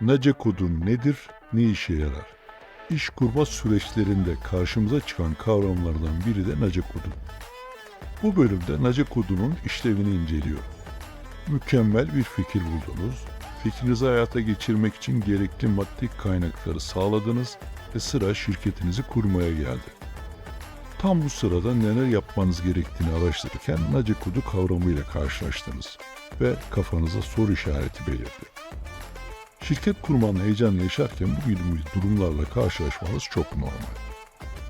NACE kodu nedir, ne işe yarar? İş kurma süreçlerinde karşımıza çıkan kavramlardan biri de NACE kodu. Bu bölümde NACE kodunun işlevini inceliyor. Mükemmel bir fikir buldunuz, fikrinizi hayata geçirmek için gerekli maddi kaynakları sağladınız ve sıra şirketinizi kurmaya geldi. Tam bu sırada neler yapmanız gerektiğini araştırırken NACE kodu kavramıyla karşılaştınız ve kafanıza soru işareti belirdi. Şirket kurmanın heyecanını yaşarken bu gibi durumlarla karşılaşmanız çok normal.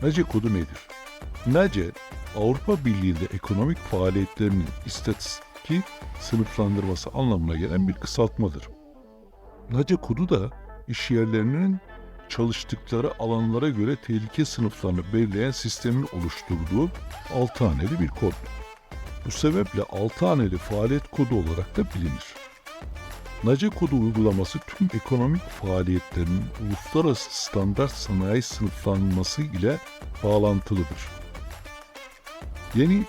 NACE kodu nedir? NACE, Avrupa Birliği'nde ekonomik faaliyetlerinin istatistik sınıflandırması anlamına gelen bir kısaltmadır. NACE kodu da iş yerlerinin çalıştıkları alanlara göre tehlike sınıflarını belirleyen sistemin oluşturduğu 6 haneli bir kod. Bu sebeple 6 haneli faaliyet kodu olarak da bilinir. NACE kodu uygulaması tüm ekonomik faaliyetlerin uluslararası standart sanayi sınıflanması ile bağlantılıdır. Yeni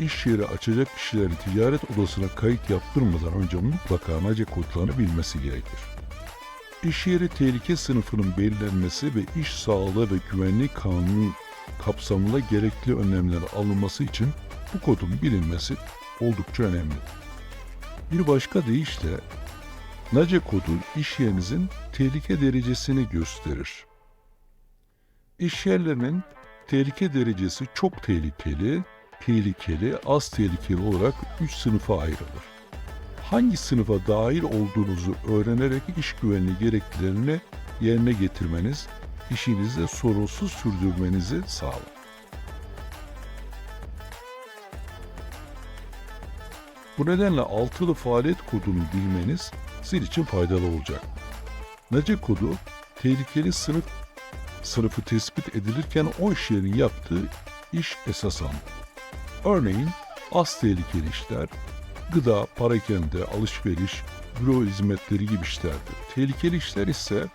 iş yeri açacak kişilerin ticaret odasına kayıt yaptırmadan önce mutlaka NACE kodlarını bilmesi gerekir. İş yeri tehlike sınıfının belirlenmesi ve iş sağlığı ve güvenliği kanunu kapsamında gerekli önlemler alınması için bu kodun bilinmesi oldukça önemli. Bir başka deyişle NACE kodu iş yerinizin tehlike derecesini gösterir. İş yerlerinin tehlike derecesi çok tehlikeli, tehlikeli, az tehlikeli olarak 3 sınıfa ayrılır. Hangi sınıfa dahil olduğunuzu öğrenerek iş güvenliği gereklilerini yerine getirmeniz, işinizi sorunsuz sürdürmenizi sağlar. Bu nedenle altılı faaliyet kodunu bilmeniz sizin için faydalı olacak. NACE kodu tehlikeli sınıf sınıfı tespit edilirken o iş yerinin yaptığı iş esas alınır. Örneğin az tehlikeli işler, gıda, parakende, alışveriş, büro hizmetleri gibi işlerdir. Tehlikeli işler ise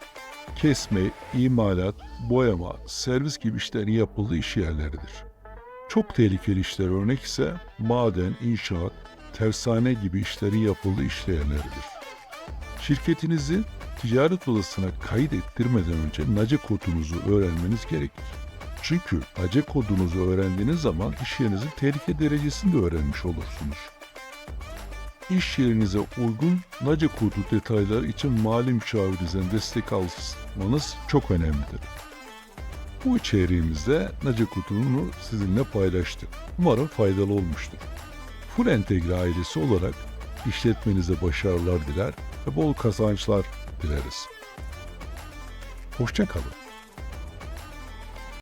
kesme, imalat, boyama, servis gibi işlerin yapıldığı iş yerleridir. Çok tehlikeli işler örnek ise maden, inşaat, tersane gibi işlerin yapıldığı iş yerleridir. Şirketinizi ticaret odasına kayıt ettirmeden önce NACE kodunuzu öğrenmeniz gerekir. Çünkü NACE kodunuzu öğrendiğiniz zaman iş yerinizin tehlike derecesini de öğrenmiş olursunuz. İş yerinize uygun NACE kodu detayları için mali müşavirinizden destek almanız çok önemlidir. Bu içeriğimizde NACE kodunu sizinle paylaştık. Umarım faydalı olmuştur. Full Entegre ailesi olarak işletmenize başarılar diler ve bol kazançlar dileriz. Hoşçakalın.